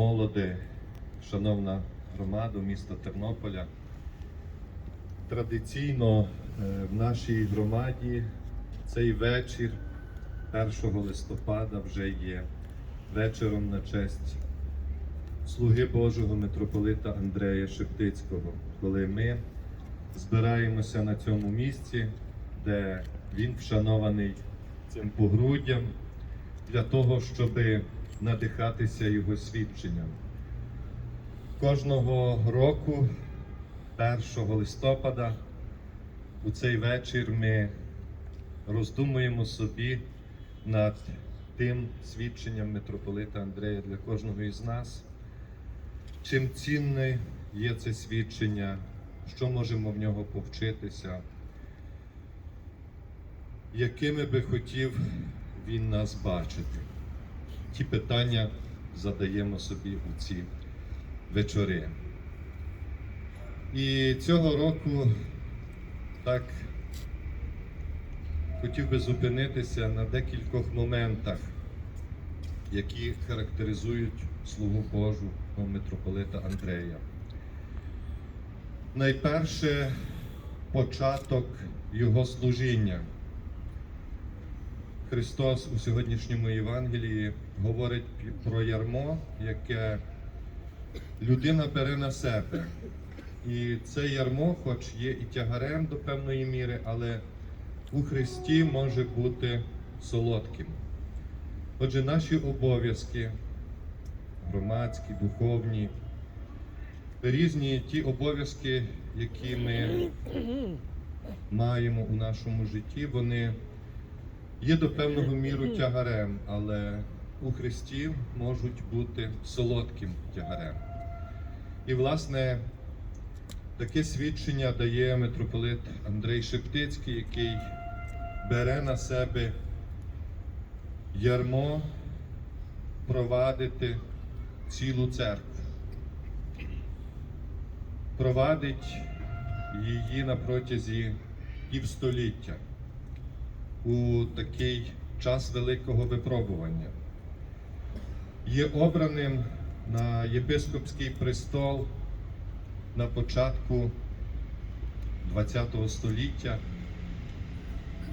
Молоде, шановна громада міста Тернополя. Традиційно е, в нашій громаді цей вечір 1 листопада вже є вечором на честь слуги Божого митрополита Андрея Шептицького, коли ми збираємося на цьому місці, де він вшанований цим погруддям, для того, щоб надихатися його свідченням. Кожного року, 1 листопада, у цей вечір ми роздумуємо собі над тим свідченням митрополита Андрея для кожного із нас. Чим цінне є це свідчення, що можемо в нього повчитися, якими би хотів він нас бачити. Ті питання задаємо собі у ці вечори. І цього року так хотів би зупинитися на декількох моментах, які характеризують слугу Божу митрополита Андрея. Найперше початок його служіння. Христос у сьогоднішньому Євангелії говорить про ярмо, яке людина бере на себе. І це ярмо, хоч є і тягарем до певної міри, але у Христі може бути солодким. Отже, наші обов'язки громадські, духовні, різні ті обов'язки, які ми маємо у нашому житті, вони є до певного міру тягарем, але у Христі можуть бути солодким тягарем. І, власне, таке свідчення дає митрополит Андрей Шептицький, який бере на себе ярмо провадити цілу церкву. Провадить її на протязі півстоліття у такий час великого випробування. Є обраним на єпископський престол на початку ХХ століття,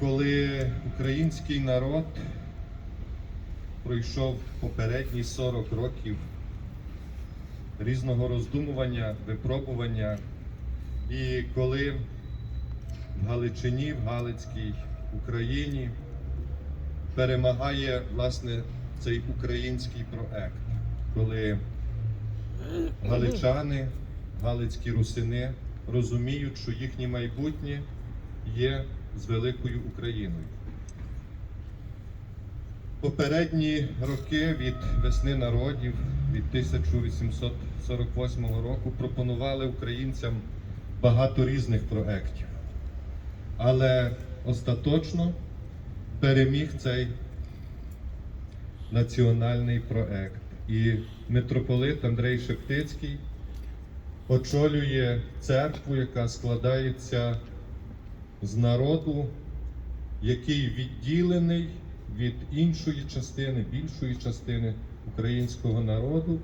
коли український народ пройшов попередні 40 років різного роздумування, випробування, і коли в Галичині, в Галицькій Україні перемагає власне цей український проект, коли галичани, галицькі русини розуміють, що їхнє майбутнє є з великою Україною. Попередні роки від весни народів від 1848 року пропонували українцям багато різних проєктів. Але остаточно переміг цей національний проект. І митрополит Андрей Шептицький очолює церкву, яка складається з народу, який відділений від іншої частини, більшої частини українського народу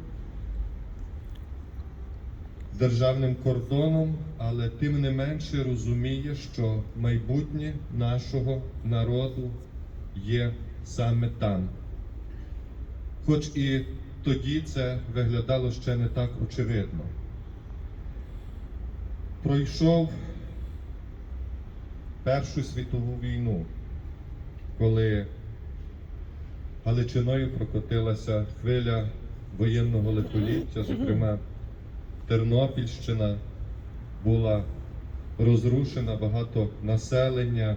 державним кордоном, але тим не менше розуміє, що майбутнє нашого народу є саме там. Хоч і тоді це виглядало ще не так очевидно. Пройшов Першу світову війну, коли Галичиною прокотилася хвиля воєнного лихоліття, зокрема Тернопільщина була розрушена, багато населення,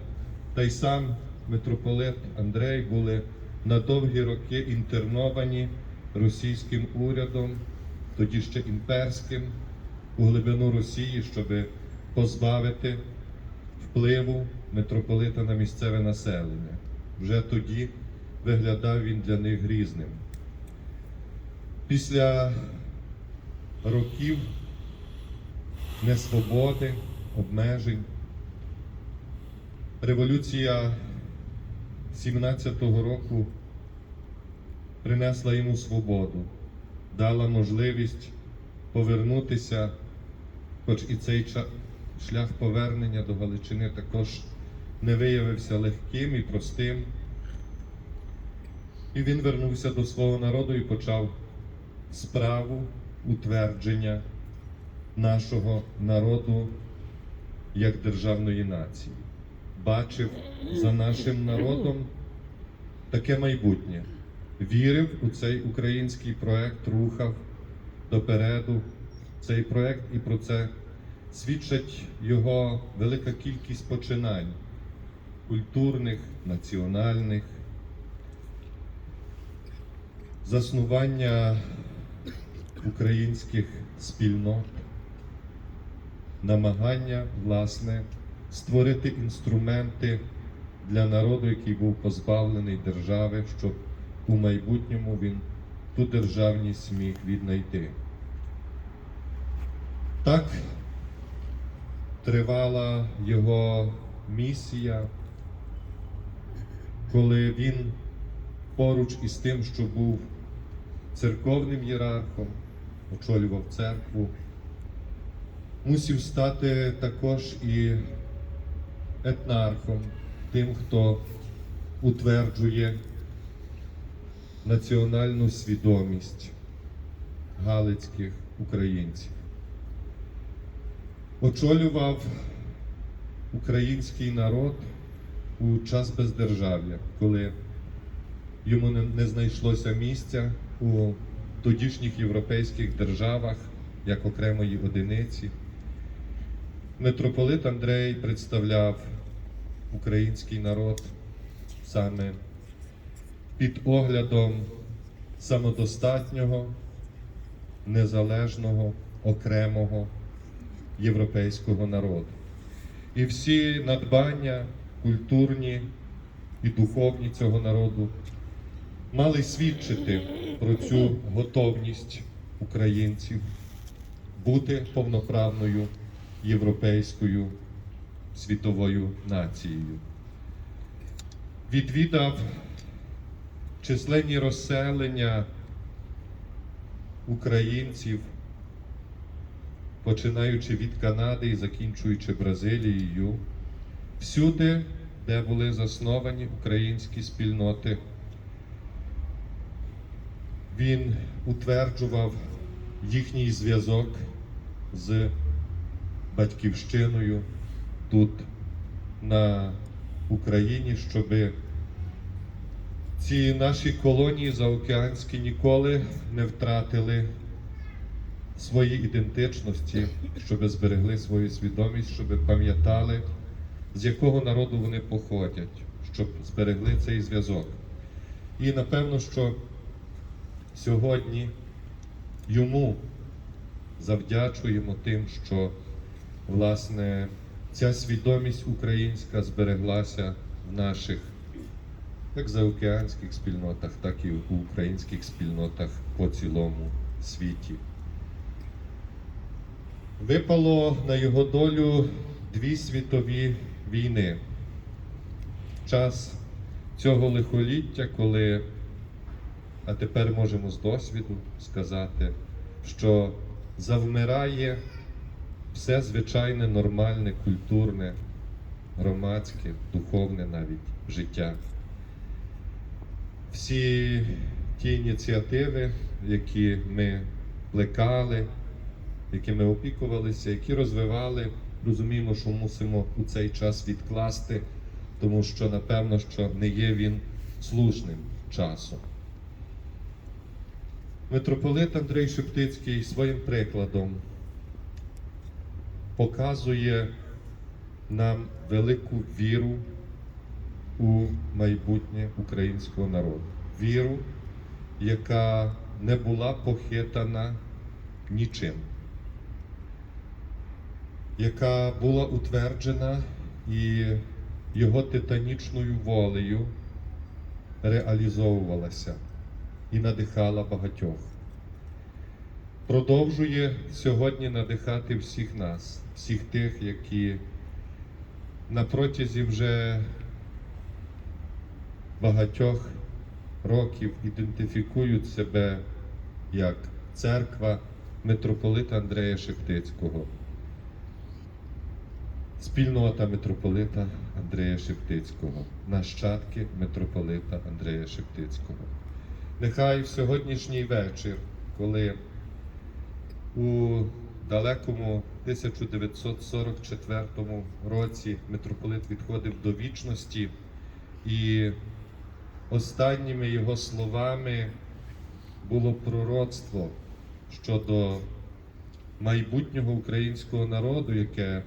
та й сам митрополит Андрей були на довгі роки інтерновані російським урядом, тоді ще імперським, у глибину Росії, щоб позбавити впливу митрополита на місцеве населення. Вже тоді виглядав він для них грізним. Після років несвободи, обмежень. Революція 17-го року принесла йому свободу. дала можливість повернутися, хоч і цей шлях повернення до Галичини також не виявився легким і простим. І він вернувся до свого народу і почав справу утвердження нашого народу як державної нації. Бачив за нашим народом таке майбутнє. Вірив у цей український проект, рухав допереду цей проект, і про це свідчить його велика кількість починань культурних, національних, заснування українських спільнот, намагання, власне, створити інструменти для народу, який був позбавлений держави, щоб у майбутньому він ту державність міг віднайти. Так тривала його місія, коли він поруч із тим, що був церковним ієрархом, очолював церкву, мусів стати також і етнархом, тим, хто утверджує національну свідомість галицьких українців. Очолював український народ у час бездержав'я, коли йому не, знайшлося місця у тодішніх європейських державах як окремої одиниці. Митрополит Андрей представляв український народ саме під оглядом самодостатнього, незалежного, окремого європейського народу. І всі надбання культурні і духовні цього народу мали свідчити про цю готовність українців бути повноправною європейською світовою нацією. Відвідав численні розселення українців, починаючи від Канади і закінчуючи Бразилією, всюди, де були засновані українські спільноти, він утверджував їхній зв'язок з батьківщиною тут на Україні, щоби ці наші колонії заокеанські ніколи не втратили свої ідентичності, щоб зберегли свою свідомість, щоб пам'ятали, з якого народу вони походять, щоб зберегли цей зв'язок. І напевно, що сьогодні йому завдячуємо тим, що власне ця свідомість українська збереглася в наших як заокеанських спільнотах, так і у українських спільнотах по цілому світі. Випало на його долю дві світові війни. Час цього лихоліття, коли, а тепер можемо з досвіду сказати, що завмирає все звичайне, нормальне, культурне, громадське, духовне навіть життя. Всі ті ініціативи, які ми плекали, якими опікувалися, які розвивали, розуміємо, що мусимо у цей час відкласти, тому що напевно, що не є він слушним часом. Митрополит Андрей Шептицький своїм прикладом показує нам велику віру у майбутнє українського народу. Віру, яка не була похитана нічим, яка була утверджена і його титанічною волею реалізовувалася і надихала багатьох. Продовжує сьогодні надихати всіх нас, всіх тих, які на протязі вже багатьох років ідентифікують себе як церква митрополита Андрея Шептицького. Спільнота митрополита Андрея Шептицького, нащадки митрополита Андрея Шептицького. Нехай в сьогоднішній вечір, коли у далекому 1944 році митрополит відходив до вічності, і останніми його словами було пророцтво щодо майбутнього українського народу, яке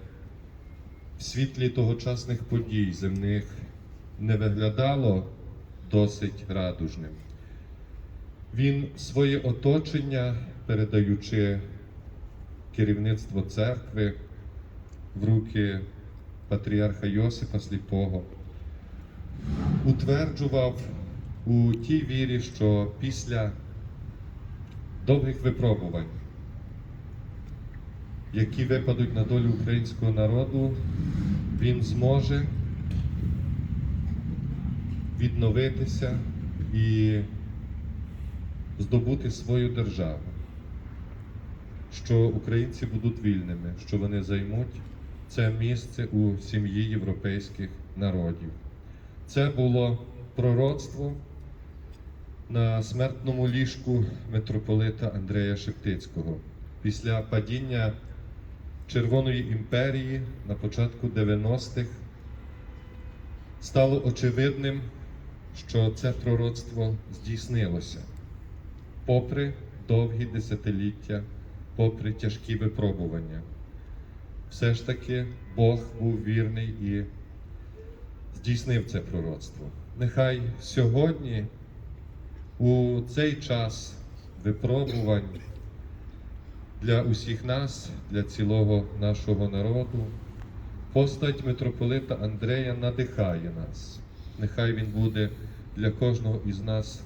в світлі тогочасних подій земних не виглядало досить радужним. Він своє оточення, передаючи керівництво церкви в руки патріарха Йосипа Сліпого, утверджував у тій вірі, що після довгих випробувань, які випадуть на долю українського народу, він зможе відновитися і здобути свою державу, що українці будуть вільними, що вони займуть це місце у сім'ї європейських народів. Це було пророцтво на смертному ліжку митрополита Андрея Шептицького. Після падіння Червоної імперії на початку 90-х стало очевидним, що це пророцтво здійснилося попри довгі десятиліття, попри тяжкі випробування. Все ж таки Бог був вірний і здійснив це пророцтво. Нехай сьогодні, у цей час випробувань для усіх нас, для цілого нашого народу, постать митрополита Андрея надихає нас. Нехай він буде для кожного із нас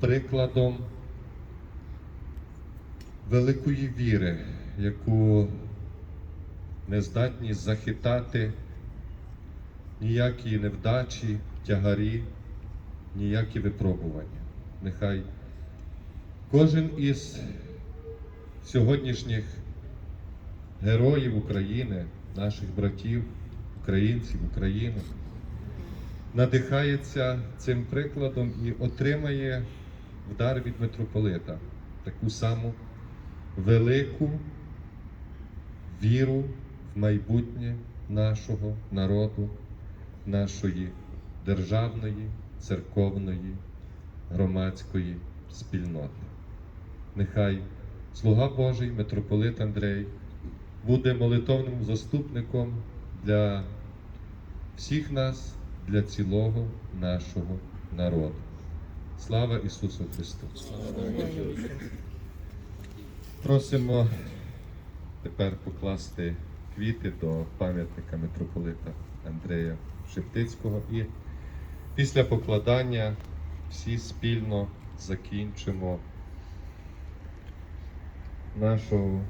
прикладом великої віри, яку не здатні захитати ніякі невдачі, тягарі, ніякі випробування. Нехай кожен із сьогоднішніх героїв України, наших братів, українців, українок, надихається цим прикладом і отримає в дар від митрополита таку саму велику віру в майбутнє нашого народу, нашої державної, церковної, громадської спільноти. Нехай слуга Божий, митрополит Андрей, буде молитовним заступником для всіх нас, для цілого нашого народу. Слава Ісусу Христу! Просимо тепер покласти квіти до пам'ятника митрополита Андрея Шептицького і після покладання всі спільно закінчимо нашу